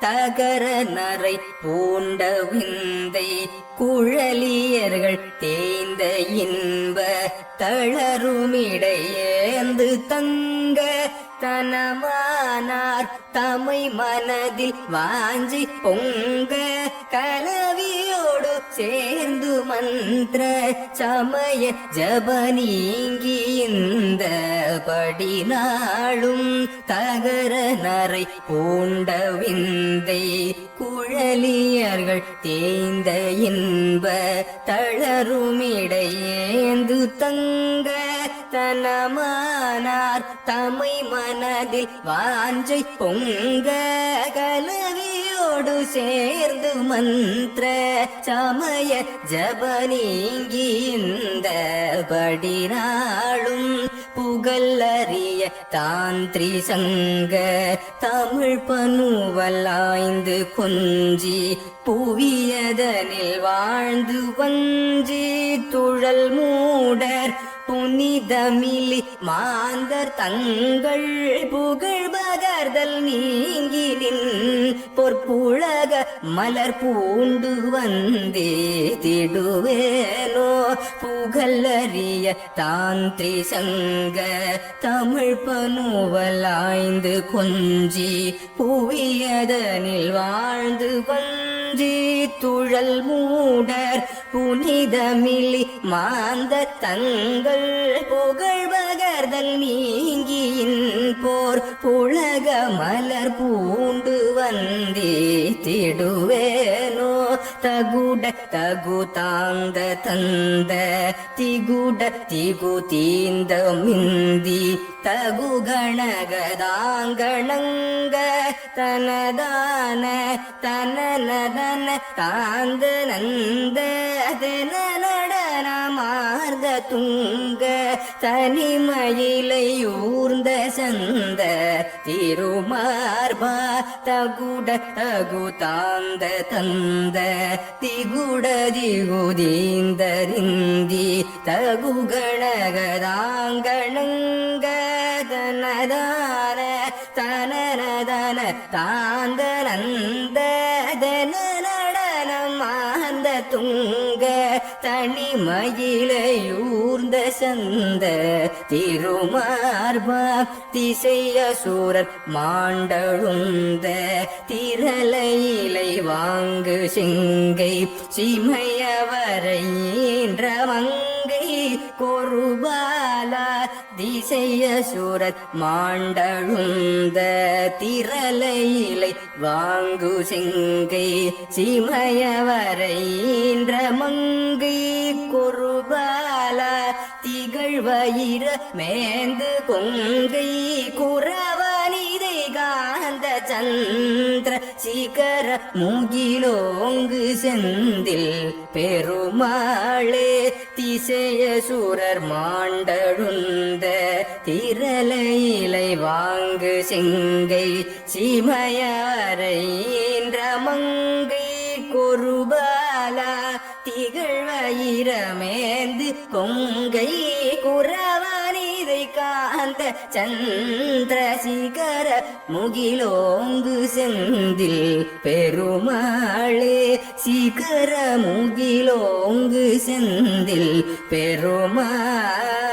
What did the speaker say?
தகர நரை பூண்ட விந்தை குழலியர்கள் தேய்ந்த இன்ப தளருமிடையேந்து தங்க தனமானார் தமை மனதில் வாஞ்சி பொங்க கலவியோடு சேர்ந்து மந்திர சமய ஜப நீங்கி இந்த படினாளும் தகர நரை பூண்ட விந்தை குழலியர்கள் தேய்ந்த இன்ப தளருமிடையேந்து தங்க தனமானார் தமை மனதில் வாஞ்சை பொங்க கலவியோடு சேர்ந்து மந்திர சமய ஜப நீங்கி இந்த படினாளும் புகழறிய தாந்திரி சங்க தமிழ் பனுவலாய்ந்து கொஞ்சி புவியதனில் வாழ்ந்து வஞ்சி துழல் மூடர் புனிதமிலி மாந்தர் தங்கள் புகழ் பகர்தல் நீங்கினின் உலக மலர் பூண்டு வந்தே திடுவேனோ? புகழறிய தாந்திரி சங்க தமிழ் பனுவலாய்ந்து கொஞ்சி புவியதனில் வாழ்ந்து வந்த வஞ்சி துழல் மூடர் புனிதமிழி மாந்த தங்கள் புகழ்வகர்தல் நீங்கியின் போர் புழக மலர் பூண்டு வந்தே திடுவேனோ. தகுட தகு தாந்த தந்த திகுட திகு தீந்த மிந்தி தகு கணகதாங்கணங்க தனதான தனனதன தாந்த நந்த தென நடனமார்ந்த துங்க தனிமயிலை ஊர்ந்த சந்த திருமார்பா தகுட தகு தாந்த தந்த திகுட திகுதீந்த நிந்தி தகு கணகதாங்கணங்க தன நடனம் ஆந்த துங்க தனிமயிலையூர்ந்த சந்த திருமார்பா திசைய சூரர் மாண்டழுந்த திரலையிலை வாங்கு சிங்கை சிமையவரையின்ற மங்கை கொருபா திசைய சூரத் மாண்டழுந்த திரலையிலை வாங்கு சிங்கை சிமயவரைன்ற மங்கை கொருபாலா திகழ்வயிர மேந்து கொங்கை குறவ சந்திர சிகர முகிலோங்கு செந்தில் பெருமாளே திசைய சூரர் மாண்டழுந்த திரலையிலை வாங்கு செங்கை சிமயரைன்ற மங்கை கொருபாலா திகழ்வயிரமேந்து கொங்கை குறவா காந்த சந்திரசிகர முகிலோங்கு செந்தில் பெருமாளே சிகர முகிலோங்கு செந்தில் பெருமாள்.